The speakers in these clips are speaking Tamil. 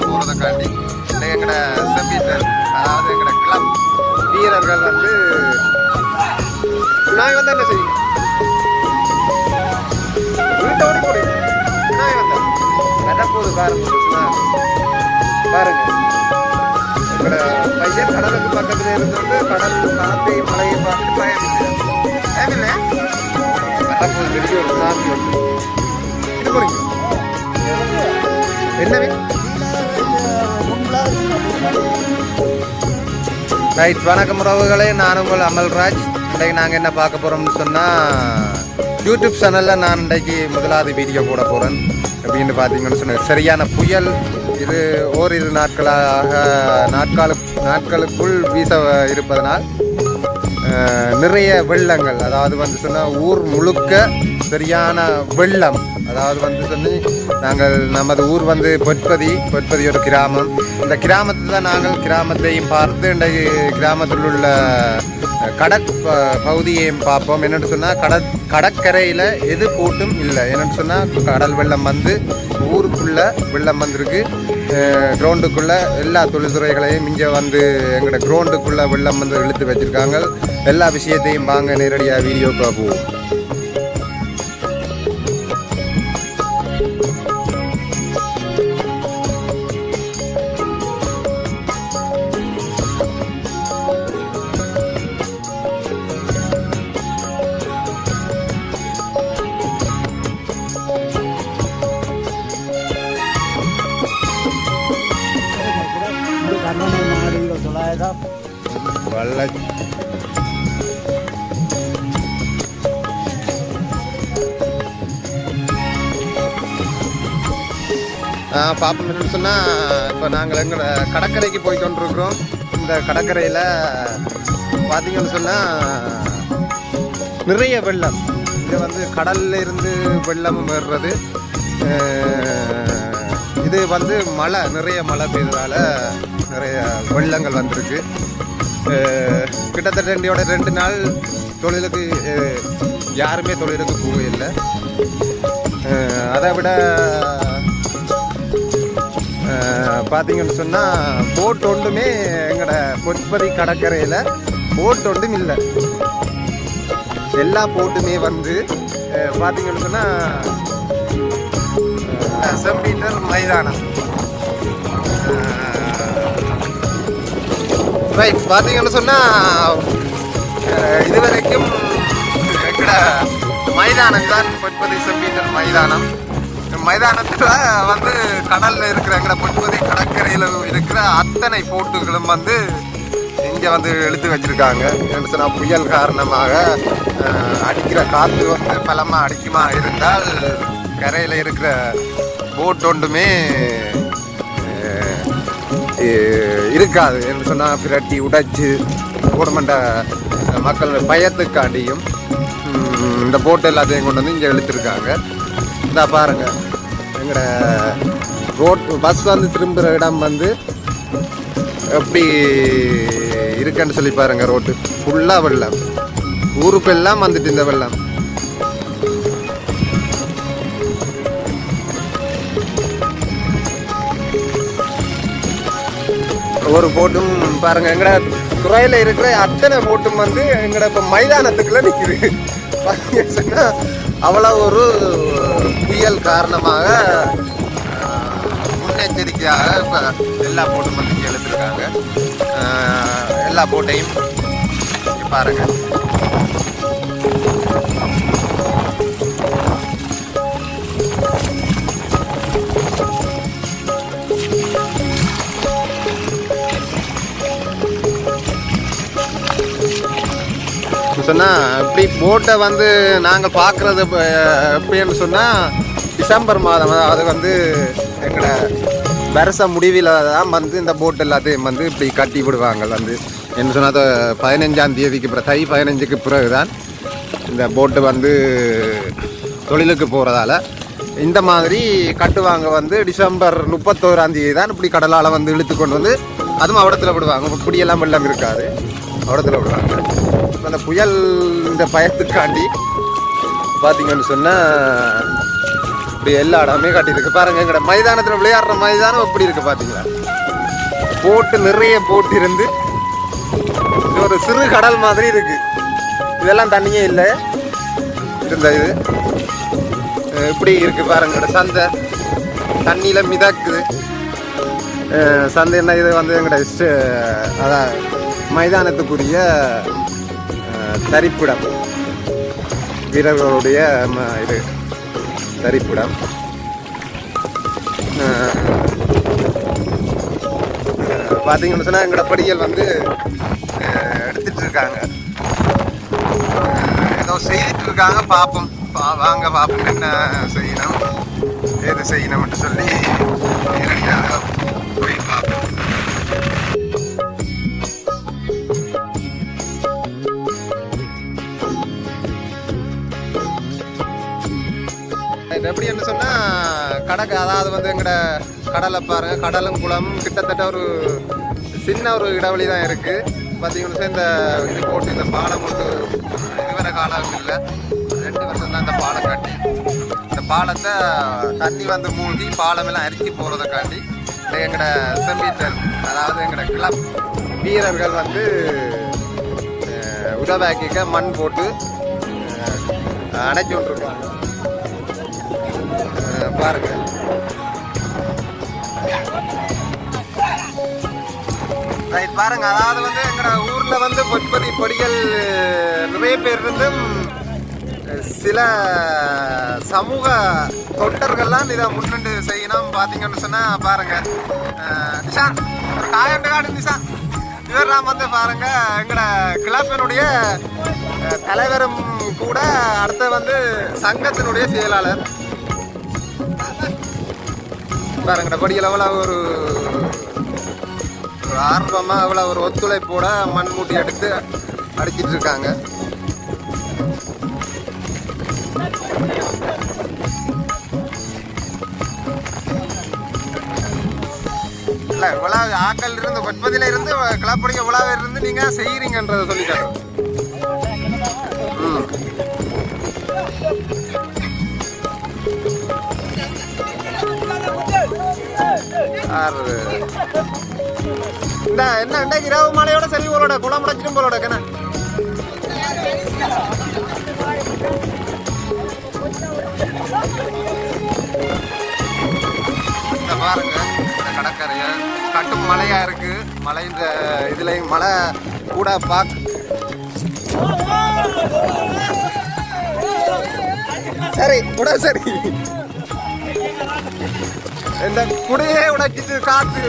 போகிறதுக்காண்டி எங்கட செம்பீட்டர் அதாவது எங்கட கிளப் வீரர்கள் வந்து நாய் வந்து என்ன செய்யும்? வீட்டை ஓடி நாய் வந்தா. நடப்போது பாருங்க பாருங்க. எங்கட பையன் கடலுக்கு பக்கத்துல இருந்துட்டு கடல் காத்தையும் மழையும் பார்த்து பயம் நடக்கும் வெளியே ஒரு சாமி வந்து இது போறீங்க என்னவே ரைட் வணக்கம் உறவுகளே. நான் உங்கள் அமல்ராஜ். இன்றைக்கு நாங்கள் என்ன பார்க்க போகிறோம்னு சொன்னால் யூடியூப் சேனலில் நான் இன்றைக்கு முதலாவது வீடியோ போட போகிறேன் அப்படின்னு பார்த்தீங்கன்னு சொன்னேன் சரியான புயல். இது ஓரிரு நாட்களாக நாட்காலு நாட்களுக்குள் வீச இருப்பதனால் நிறைய வெள்ளங்கள். அதாவது வந்து சொன்னால் ஊர் முழுக்க சரியான வெள்ளம். அதாவது வந்து சொல்லி நாங்கள் நமது ஊர் வந்து பொற்பதி பொற்பதி ஒரு கிராமம். இந்த கிராமத்தில் தான் நாங்கள் கிராமத்தையும் பார்த்து இன்றைக்கு கிராமத்தில் உள்ள கடற் பகுதியையும் பார்ப்போம். என்னென்னு சொன்னால் கடற் கடற்கரையில் எது போட்டும் இல்லை. என்னென்னு சொன்னால் கடல் வெள்ளம் வந்து ஊருக்குள்ளே வெள்ளம் வந்திருக்கு. கிரவுண்டுக்குள்ளே எல்லா தொழில்துறைகளையும் இங்கே வந்து எங்களோட கிரவுண்டுக்குள்ளே வெள்ளம் வந்து இழுத்து வச்சுருக்காங்க. எல்லா விஷயத்தையும் வாங்க நேரடியாக வீடியோ பார்ப்போம் பார்ப்போம்னு சொன்னால் இப்போ நாங்கள் எங்களோட கடற்கரைக்கு போய் கொண்டிருக்கிறோம். இந்த கடற்கரையில் பார்த்தீங்கன்னு சொன்னால் நிறைய வெள்ளம். இது வந்து கடல்ல இருந்து வெள்ளம் வர்றது இது வந்து மழை நிறைய மழை பெய்ததால் நிறைய வெள்ளங்கள் வந்திருக்கு. கிட்டத்தட்ட என்னையோட ரெண்டு நாள் தொழிலுக்கு யாருமே தொழிலுக்கு போகவே இல்லை. அதை விட பார்த்தீங்கன்னு சொன்னால் போட் ஒன்றுமே எங்களோட பொற்பதி கடற்கரையில் போட் ஒன்றும் இல்லை. எல்லா போட்டுமே வந்து பார்த்தீங்கன்னு சொன்னால் செம்பீட்டர் மைதானம். ரைட் பார்த்தீங்கன்னு சொன்னால் இதுவரைக்கும் எங்கட மைதானம் தான் பொற்பதி செம்பீட்டர் மைதானம். மைதானத்தில் வந்து கடலில் இருக்கிற எங்கட பொன்முதி கடற்கரையில் இருக்கிற அத்தனை போட்டுகளும் வந்து இங்கே வந்து இழுத்து வச்சுருக்காங்க. என்ன சொன்னால் புயல் காரணமாக அடிக்கிற காற்று வந்து பலமாக அடிக்குமா இருந்தால் கரையில் இருக்கிற போட் ஒன்றுமே இருக்காது. என்று சொன்னால் பிரட்டி உடைச்சு கூடமண்ட மக்கள் பயத்துக்காண்டியும் இந்த போட்டு எல்லாத்தையும் கொண்டு வந்து இங்கே இழுத்துருக்காங்க இந்த பாருங்க. எங்களோட ரோட் பஸ் வந்து திரும்புகிற இடம் வந்து எப்படி இருக்குன்னு சொல்லி பாருங்க ரோட்டு. ஃபுல்லாக வெள்ளம். ஊருக்கெல்லாம் வந்துட்டு இந்த வெள்ளம். ஒரு போட்டும் பாருங்க எங்கட துறையில இருக்கிற அத்தனை போட்டும் வந்து எங்கட இப்ப மைதானத்துக்குள்ள நிக்குது. பாத்தீங்க சொன்னா அவ்வளவு ஒரு புயல் காரணமாக முன்னெச்சரிக்கையாக இப்போ எல்லா போட்டும் வந்து எழுந்திருக்காங்க எல்லா போட்டையும் பாருங்கள் சொன்னால் இப்படி போட்டை வந்து நாங்கள் பார்க்குறது எப்படின்னு சொன்னால் டிசம்பர் மாதம் அது வந்து எங்களோட வருஷ முடிவில் தான் வந்து இந்த போட் எல்லாத்தையும் வந்து இப்படி கட்டி விடுவாங்க. வந்து என்ன சொன்னால் பதினஞ்சாம் தேதிக்கு பிறகு தை பதினஞ்சுக்கு பிறகு தான் இந்த போட்டு வந்து தொழிலுக்கு போகிறதால இந்த மாதிரி கட்டுவாங்க. வந்து டிசம்பர் முப்பத்தோராந்தேதி தான் இப்படி கடலால் வந்து இழுத்து கொண்டு வந்து அதுவும் அவடத்தில் விடுவாங்க. இப்படியெல்லாம் வெள்ளம் இருக்காது. அவடத்தில் விடுறாங்க. அந்த புயல் இந்த பயத்துக்காண்டி பார்த்தீங்கன்னு சொன்னால் இப்படி எல்லா இடமே காட்டியிருக்கு. பாருங்க எங்கட மைதானத்தில் விளையாடுற மைதானம் எப்படி இருக்குது பார்த்தீங்களா போட்டு நிறைய போட்டு இருந்து ஒரு சிறு கடல் மாதிரி இருக்குது இதெல்லாம் தண்ணியே இல்லை. இருந்த இது. இப்படி இருக்குது பாருங்க சந்தை. தண்ணியில் மிதக்குது. சந்தை என்ன இது வந்து எங்கள்கிட்ட அதான் மைதானத்துக்குரிய தரிப்பிடம். வீரர்களுடைய ம- இது தரிப்பிடம். பார்த்தீங்கன்னு சொன்னால் எங்களோட படிகள் வந்து எடுத்துட்டு இருக்காங்க ஏதோ செய்துட்டு இருக்காங்க பார்ப்போம் பா- வாங்க பார்ப்போம் என்ன செய்யணும் ஏது செய்யணும்னு சொல்லி கடக்கு அதாவது வந்து எங்கட கடலை பாருங்கள் கடலும் குளம் கிட்டத்தட்ட ஒரு சின்ன ஒரு இடைவெளி தான் இருக்குது பார்த்தீங்கன்னா இந்த இது போட்டு இந்த பாலம் போட்டு இதுவரை காலம் இல்லை. ரெண்டு வருஷம் தான் இந்த பாலம் கட்டி. இந்த பாலத்தை தண்ணி வந்து மூழ்கி பாலமெல்லாம் அரிக்கி போகிறதுக்காண்டி எங்களோட எங்கட செம்பீட்டர் அதாவது எங்களோட கிளப் வீரர்கள் வந்து உதவாக்கிக்க மண் போட்டு அஹ், அடைச்சு பாருங்கள் இது பாருங்க அதாவது வந்து எங்கட ஊர்ல வந்து பொற்பதி பொடிகள் நிறைய பேர் இருந்தும் சில சமூக தொண்டர்கள்லாம் இதை முன்னெண்டு செய்யணும் பார்த்தீங்கன்னு சொன்னால் பாருங்க. அஹ் நிஷாந்த் ஒரு காயண்டு காடு நிஷாந்த். இவரெல்லாம் வந்து பாருங்க எங்கட கிளப்பினுடைய தலைவரும் கூட அடுத்து வந்து சங்கத்தினுடைய செயலாளர். பாருங்கடா கொடியில் எவ்வளோ ஒரு ஒரு ஆர்வமாக அவ்வளோ ஒரு ஒத்துழைப்போட மண்மூட்டி எடுத்து அடிச்சிட்டு இருக்காங்க. இல்லை இவ்வளோ ஆக்கள் இருந்து ஒன்பதில் இருந்து கிளப்படிக்க இவ்வளோ இருந்து நீங்கள் செய்கிறீங்கன்றதை சொல்லிட்டாங்க. ம். ஆறு இந்த என்ன இரவு மழையோட சரி போலோட குளம் முடைச்சிடும் போலோட கண்ணா. பாருங்க இந்த கடற்கரைய. கட்டும் மழையா இருக்கு. மழை இந்த இதுல மழை கூட பாக் சரி கூட சரி. இந்த குடையே உடைச்சிட்டு காத்து.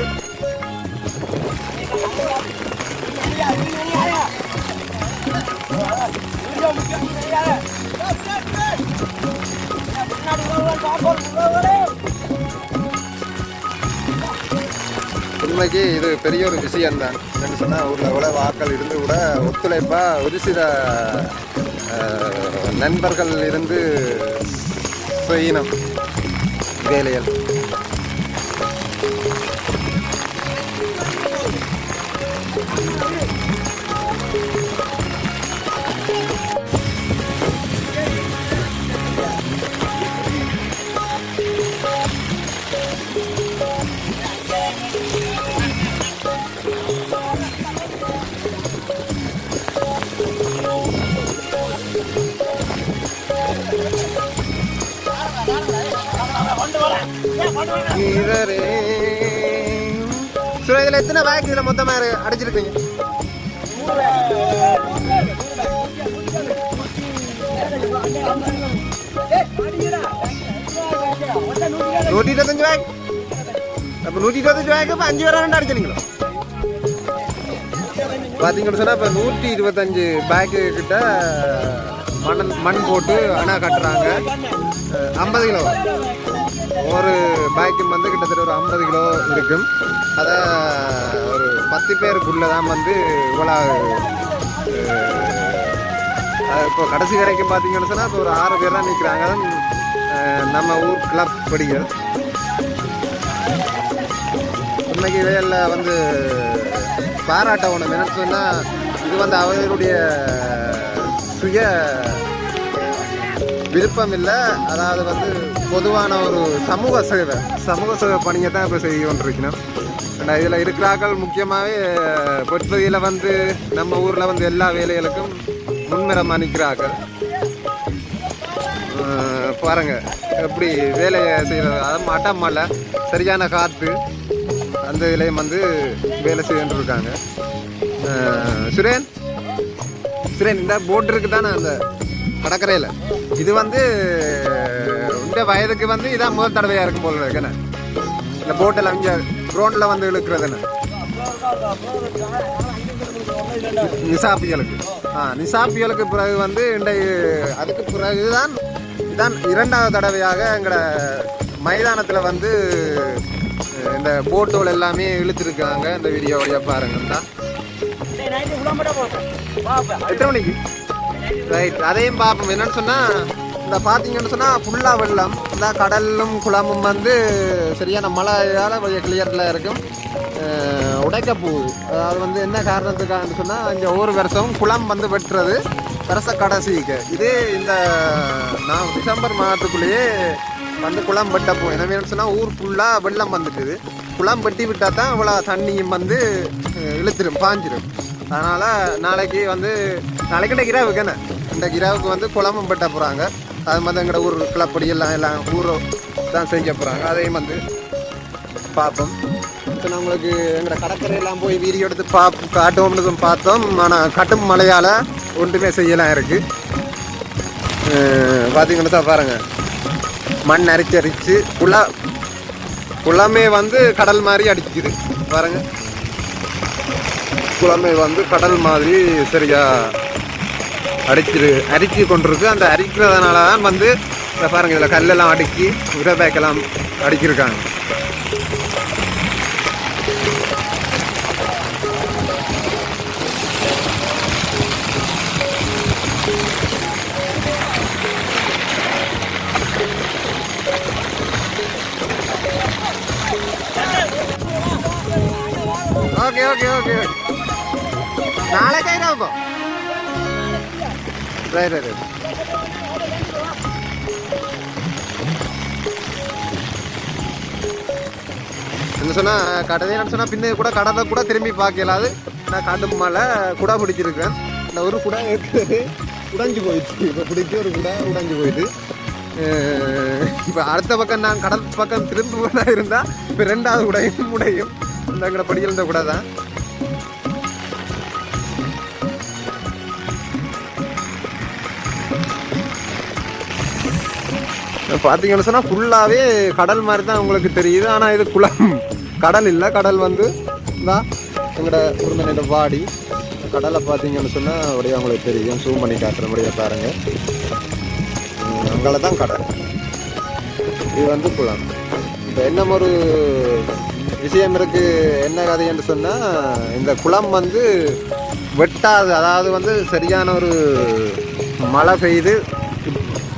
உண்மைக்கு இது பெரிய ஒரு விஷயம்தான் என்று சொன்னால் ஊரில் எவ்வளோ வாக்கள் இருந்து கூட ஒத்துழைப்பாக ஒரு சில நண்பர்கள் இருந்து செய்யணும் வேலைகள். இதரே சுரே இதில் எத்தனை பேக் இதில் மொத்தமாக அடைச்சிருக்கீங்க? நூற்றி இருபத்தஞ்சு பேக் அப்போ நூற்றி இருபத்தஞ்சு பேக் இப்போ அஞ்சு பேரா ரெண்டு அடிச்சிருங்களா பார்த்தீங்கன்னு சொன்னால் இப்போ நூற்றி இருபத்தஞ்சு பேக்கு கிட்ட மண் மண் போட்டு அணை கட்டுறாங்க. ஐம்பது கிலோ. ஒரு பேக்கும் வந்து கிட்டத்தட்ட ஒரு ஐம்பது கிலோ இருக்கும் அதை ஒரு பத்து பேருக்குள்ளே தான் வந்து இவ்வளோ இப்போ கடைசி வரைக்கும் பார்த்தீங்கன்னு சொன்னால் இப்போ ஒரு ஆறு பேர் தான் நிற்கிறாங்க நம்ம ஊர் கிளப் படிகள் உண்மைக்கு இவையில் வந்து பாராட்ட ஒன்று என்னன்னு சொன்னால் இது வந்து அவர்களுடைய சுய விருப்பம் இல்லை. அதாவது வந்து பொதுவான ஒரு சமூக சேவை. சமூக சேவை பணியை தான் இப்போ செய்து கொண்டிருக்கணும் ஆனால் இதில் இருக்கிறார்கள் முக்கியமாகவே பொற்பதியில் வந்து நம்ம ஊரில் வந்து எல்லா வேலைகளுக்கும் முன்மரம் அணிக்கிறார்கள் பாருங்கள் எப்படி வேலையை செய்கிறது அது மட்டம் மழை சரியான காற்று அந்த இதுலேயும் வந்து வேலை செய்துட்டு இருக்காங்க. சுரேன் சுரேன் இந்த போட் இருக்கு தானே அந்த கடற்கரையில்? இது வந்து இந்த வயதுக்கு வந்து இதான் முதல் தடவையாக இருக்கும் போல இருக்குண்ணே இந்த போட்டில் இங்கே ரோட்டில் வந்து இழுக்கிறதுன்னு நிசாப்பியலுக்கு. ஆ நிசாப்பியலுக்கு பிறகு வந்து இன்றை அதுக்கு பிறகு தான் இதான் இரண்டாவது தடவையாக எங்களோட மைதானத்தில் வந்து இந்த போட்டுகள் எல்லாமே இழுத்துருக்காங்க இந்த வீடியோடைய பாருங்கண்ணா எத்தனை மணிக்கு? ரைட் அதையும் பார்ப்போம் என்னன்னு சொன்னால் இந்த பார்த்தீங்கன்னு சொன்னால் ஃபுல்லாக வெள்ளம். இந்த கடலும் குளமும் வந்து சரியான மழையால் கொஞ்சம் கிளியரில் இருக்கும். உடைக்கப்பூ. உடைக்க போகுது வந்து என்ன காரணத்துக்காகன்னு சொன்னால் இங்கே ஒவ்வொரு வருஷம் குளம் வந்து வெட்டுறது வருஷ கடைசிக்கு. இது இந்த நான் டிசம்பர் மாதத்துக்குள்ளேயே வந்து குளம் வெட்டப்போ. என்ன வேணும்னு சொன்னால் ஊர் ஃபுல்லாக வெள்ளம் வந்துட்டுது குளம் வெட்டி விட்டால் தான் இவ்வளோ தண்ணியும் வந்து இழுத்துடும் இழுத்துரும் பாஞ்சிரும். அதனால் நாளைக்கு வந்து நாளைக்கு இந்த கிராவுக்கு என்ன? இந்த கிராவுக்கு வந்து குளமும் வெட்ட போகிறாங்க அது மாதிரி எங்களோட ஊர் கிளப்படி எல்லாம் எல்லாம் ஊரை தான் செஞ்ச போகிறாங்க அதையும் வந்து பார்ப்போம் இப்போ நம்மளுக்கு எங்களோட கடற்கரையெல்லாம் போய் வீடியோ எடுத்து பா காட்டுவோம்னு பார்த்தோம். ஆனால் கட்டும் மழையால் ஒன்றுமே செய்யலாம் இருக்குது பார்த்தீங்கன்னா தான் பாருங்கள் மண் அரிச்சு அரிச்சு குள குளமே வந்து கடல் மாதிரி அடிக்குது. பாருங்கள் குளமே வந்து கடல் மாதிரி சரியாக அடிச்சிரு அரிச்சு கொண்டிருக்கு. அந்த அரிக்கிறதுனால தான் வந்து இதை பாருங்கள் இதில் கல்லெல்லாம் அடுக்கி உரபேக்கெல்லாம் அடிக்கிருக்காங்க ஓகே ஓகே ஓகே நாளைக்கே இருக்கும் ரைட் ரைட் என்ன சொன்னால் கடலை சொன்னால் பின்ன கூட கடலை கூட திரும்பி பார்க்கலாது நான் காட்டு மேலே குடா பிடிச்சிருக்கேன். இந்த ஒரு குடா இருக்குது உடைஞ்சு போயிடுச்சு. இப்போ பிடிச்சி ஒரு குடா உடைஞ்சு போயிட்டு இப்போ அடுத்த பக்கம் நான் கடல் பக்கம் திரும்ப இருந்தால் இப்போ ரெண்டாவது உடையும் உடையும். இந்த அங்கே படியில் இந்த குடை தான். பார்த்தீங்கன்னு சொன்னால் ஃபுல்லாகவே கடல் மாதிரி தான் உங்களுக்கு தெரியுது. ஆனால் இது குளம். கடல் இல்லை கடல் வந்து தான் எங்களோட உருமனையோட வாடி. கடலை பார்த்தீங்கன்னு சொன்னால் அப்படியே உங்களுக்கு தெரியும். ஜூம் பண்ணி காட்டுற முடியாது பாருங்கள் அங்கே தான் கடல். இது வந்து குளம். இப்போ என்ன ஒரு விஷயம் இருக்குது என்ன கதைன்னு சொன்னால் இந்த குளம் வந்து வெட்டாது. அதாவது வந்து சரியான ஒரு மழை பெய்து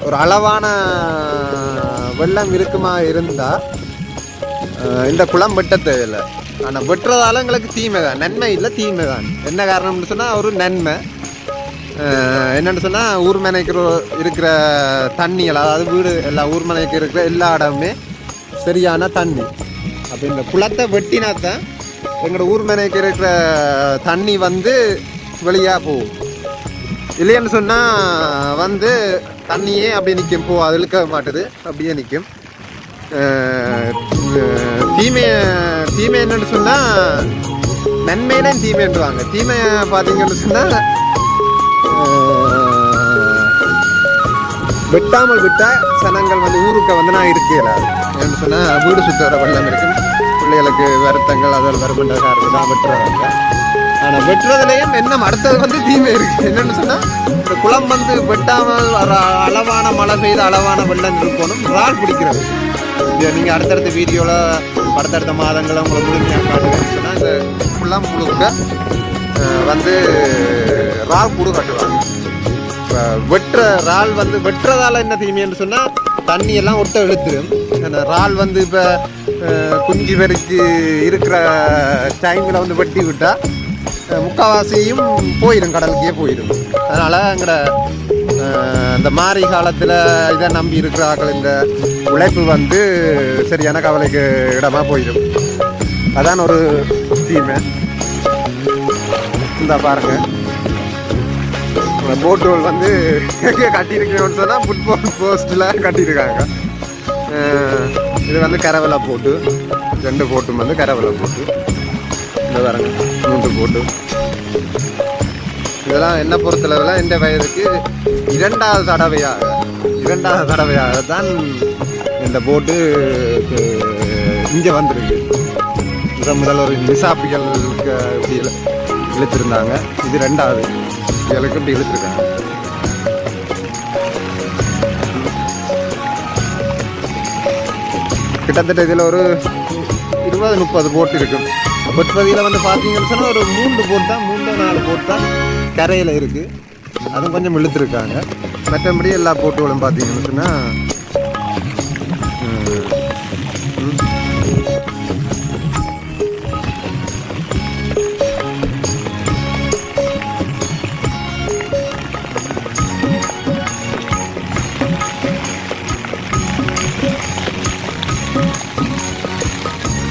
ஒரு அளவான வெள்ளம் இருக்குமா இருந்தால் இந்த குளம் வெட்ட தேவையில்லை. ஆனால் வெட்டுறதால எங்களுக்கு தீமை தான். நன்மை இல்லை தீமை தான். என்ன காரணம்னு சொன்னால் ஒரு நன்மை. என்னென்னு சொன்னால் ஊர் மனைக்கு இருக்கிற தண்ணிகள் அதாவது வீடு எல்லா ஊர் மனைக்கு இருக்கிற எல்லா இடமுமே சரியான தண்ணி. அப்போ இந்த குளத்தை வெட்டினா தான் எங்களோட ஊர் மனைக்கு இருக்கிற தண்ணி வந்து வெளியாக போகும். இல்லைன்னு சொன்னால் வந்து தண்ணியே அப்படியே நிற்கும் போ அது இழுக்க மாட்டுது. அப்படியே நிற்கும் தீமை தீமை என்னன்னு சொன்னால் நன்மையில தீமைன்றாங்க தீமை பார்த்தீங்கன்னு சொன்னால் வெட்டாமல் விட்டால் சனங்கள் வந்து ஊருக்கு வந்து நான் இருக்கல என்று சொன்னால் வீடு சுத்தர வெள்ளம் இருக்கும். பிள்ளைகளுக்கு வருத்தங்கள் அதில் வருமன்ற இருக்குதான் தான் ஆனால் வெட்டுறதுலேயும் என்ன அடுத்தது வந்து தீமை இருக்குது என்னென்னு சொன்னால் இந்த குளம் வந்து வெட்டாமல் அளவான மழை பெய்த அளவான வெள்ளம் இருக்கணும். இறால் பிடிக்கிறது. இது நீங்கள் அடுத்தடுத்த வீடியோவில் அடுத்தடுத்த மாதங்களில் உங்களை முழுமையாக காட்டுவேன் சொன்னால் இந்த குளம் முழுக்க வந்து இறால் கூடு கட்டுவாங்க. இப்போ வெட்டுற இறால் வந்து வெட்டுறதால என்ன தீமைன்னு சொன்னால் தண்ணியெல்லாம் ஒட்ட இழுத்துடும் அந்த இறால் வந்து இப்போ குஞ்சு பெருக்கு இருக்கிற டைமில் வந்து வெட்டி விட்டால் முக்கால்வாசியும் போயிடும் கடலுக்கே போயிடும். அதனால் எங்களோட இந்த மாரி காலத்தில் இதை நம்பி இருக்கிறார்கள் இந்த உழைப்பு வந்து சரியான கவலைக்கு இடமாக போயிடும். அதான் ஒரு தீமை. இந்த பாருங்க. போட்டுகள் வந்து எங்கே கட்டியிருக்கணும்னு சொன்னால் ஃபுட்பால் போஸ்டில் கட்டியிருக்காங்க. இது வந்து கரவலை போட்டு ரெண்டு போட்டும் வந்து கரவலை போட்டு. இந்த பாருங்க மூன்று போட்டு. இதெல்லாம் என்ன பொறுத்தளவில் இந்த வயதுக்கு இரண்டாவது தடவையாக இரண்டாவது தடவையாக தான் இந்த போட்டு இங்கே வந்திருக்கு. இதை முதல் ஒரு நிசாப்பிகள் இப்படி இழுத்திருந்தாங்க. இது ரெண்டாவது. இதுகளுக்கு இப்படி இழுத்துருக்காங்க. கிட்டத்தட்ட இதில் ஒரு இருபது முப்பது போட்டு இருக்கும் பொற்பதியில் வந்து பார்த்தீங்கன்னு சொன்னால் ஒரு மூன்று போட் தான் மூன்று நாலு போட் தான் கரையில் இருக்குது அதுவும் கொஞ்சம் இழுத்துருக்காங்க. மற்றபடி எல்லா போட்டுகளும் பார்த்தீங்கன்னு சொன்னால்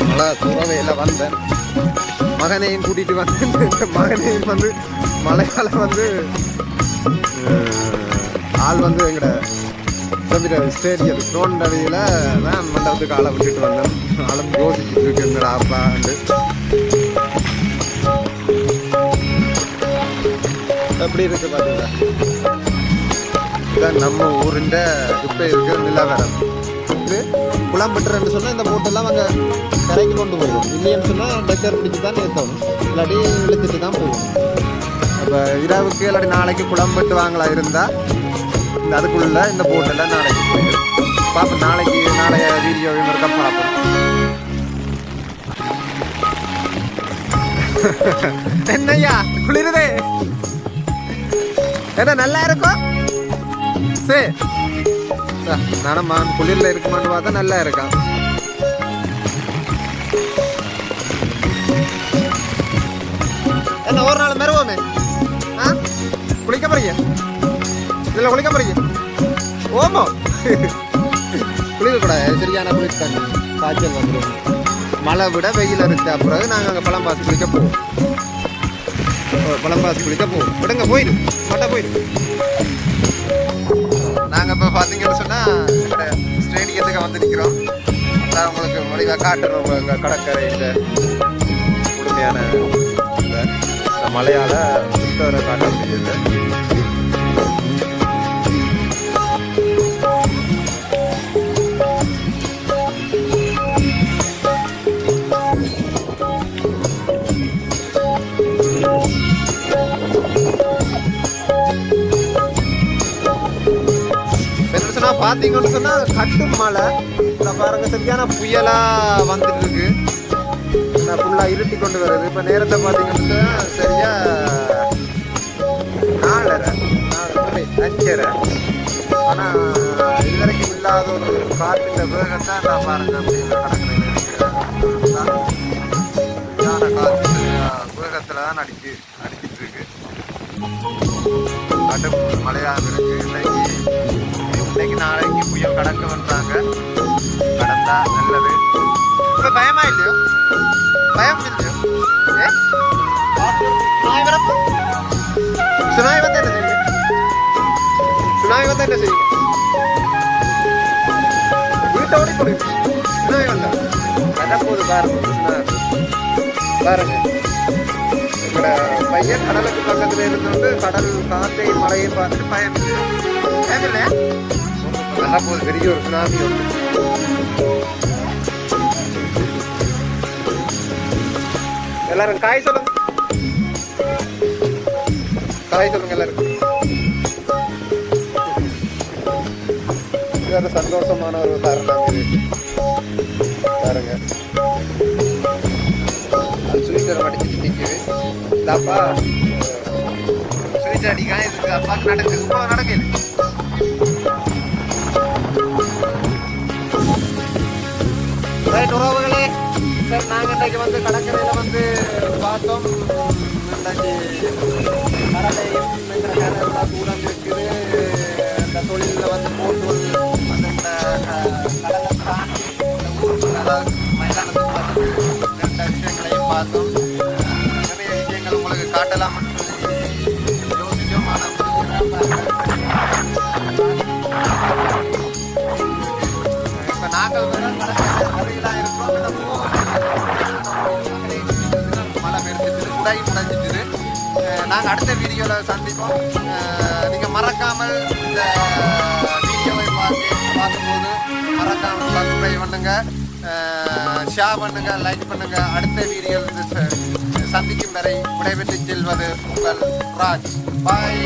மழை தூரவையில் வந்தேன். மகனையும் கூட்டிகிட்டு வந்து மகனையும் வந்து மழையால் வந்து ஆள் வந்து எங்கட சந்திர ஸ்டேடியம் தோண்டடியில் தான் மண்டபத்துக்கு ஆளை விட்டுட்டு வந்தேன். ஆளும் யோசிச்சுட்டு இருக்கு இந்த அப்பாண்டு எப்படி இருக்கு பார்த்தீங்களா இதான் நம்ம ஊருண்ட இப்போ இருக்கிற நிலவரம். இது குளம்பட்டுறன்னு சொன்னால் இந்த போட்டெல்லாம் அங்கே கரைக்கு கொண்டு போயிடும். இல்லைன்னு சொன்னால் டக்கர் பிடிச்சி தான் நிறுத்தணும் இல்லாட்டி இழுத்துட்டு தான் போகணும் இப்போ இரவுக்கு இல்லாட்டி நாளைக்கு குளம்பட்டு வாங்கலாம் இருந்தால் இந்த அதுக்குள்ள இந்த போட்டெல்லாம் நாளைக்கு போயிடும். பார்ப்போம் நாளைக்கு நாளைய வீடியோவையும் இருக்க பார்ப்போம் என்னையா குளிருதே? என்ன நல்லா இருக்கும் சரி நடமான் மான் குளிரில் இருக்குமான்னு பார்த்தா நல்லா இருக்கான். என்ன ஒரு நாள் மருவோமே? ஆ? குளிக்க போறீங்க? இதில் குளிக்க போறீங்க? ஓமோ? குளிக்க கூடாது சரியான குளிர் தண்ணி காய்ச்சல் வந்துடும் மழை விட வெயில் இருந்த பிறகு நாங்கள் அங்கே பழம் பார்த்து குளிக்க போவோம். பழம் பார்த்து குளிக்க போவோம். விடுங்க போயிடு மட்டை போயிடு பார்த்தீங்கன்னு சொன்னால் ஸ்டேடியத்துக்கு வந்து நிற்கிறோம் நான் உங்களுக்கு மொழிவாக காட்டுறோம் உங்களுக்கு கடற்கரை இந்த முழுமையான இந்த மலையால் சுத்தவரை காட்ட முடியுது. பார்த்தீங்கன்னு சொன்னா கட்டும் மழை. இந்த பாருங்க சரியான புயலா வந்துட்டு இருக்கு ஃபுல்லாக இருட்டி கொண்டு வருது இப்போ நேரத்தை பார்த்தீங்கன்னு சொன்னா சரியா நாலரை நாலு அஞ்சரை. ஆனால் இதுவரைக்கும் இல்லாத ஒரு காற்றின் வேகம் தான் நான் பாருங்க அப்படின்னு கடற்கரையில் காற்று வேகத்தில் தான் அடிக்கு அடிச்சிட்டு இருக்கு. கடும் மழையாக இருக்கு இன்னைக்கு இன்னைக்கு நாளைக்கு புயல் கடக்கும்ன்றாங்க கடந்தா நல்லது. இப்ப பயமா இல்லையோ? பயம் இல்லையோ? ஏ? சுனாமி வரப்போ சுனாமி வந்தா என்ன செய்யுங்க சுனாமி வந்தா என்ன செய்யுங்க வீட்டை ஓடி போடு. சுனாமி வந்தா வரப்போகுது பாருங்க பாருங்க. எங்களோட பையன் கடலுக்கு பக்கத்துல இருந்து கடல் காற்றை மழையை பார்த்துட்டு பயன் இல்லை. பயம் இல்லையா வரப்போகுது பெரிய ஒரு சுனாமி எல்லாரும் காய் சொல்லுங்க. காய் சொல்லுங்க எல்லாருக்கும் இது சந்தோஷமான ஒரு தருணம் இது. பாருங்க. அது சுவிட்டர் அடிச்சுட்டு நிற்குது இந்த அப்பா சுவிட்டர் அடிக்காம இதுக்கு அப்பாவுக்கு நடக்குது. இப்போ நடக்குது ரைட் உறவுகளே. சார் நாங்கள் இன்றைக்கு வந்து கடற்கரையில் வந்து பார்த்தோம். இன்றைக்கு கடலையும் என்ற கடலாம் தூரம் இருக்குது. இந்த தொழிலில் வந்து போட்டு வந்து அந்த கடலை தாண்டி மைதானத்தை பார்த்து நிறைய விஷயங்களையும் பார்த்தோம். நிறைய விஷயங்கள் உங்களுக்கு காட்டலாம். பெருந்துச்சு குடை நாங்கள் அடுத்த வீடியோவில் சந்திப்போம். நீங்கள் மறக்காமல் இந்த வீடியோவை பார்த்து பார்க்கும்போது மறக்காமல் சப்ஸ்கிரைப் பண்ணுங்கள் ஷேர் பண்ணுங்கள் லைக் பண்ணுங்கள் அடுத்த வீடியோவில் சந்திக்கும் வரை விடைபெற்று செல்வது உங்கள் ராஜ். பாய்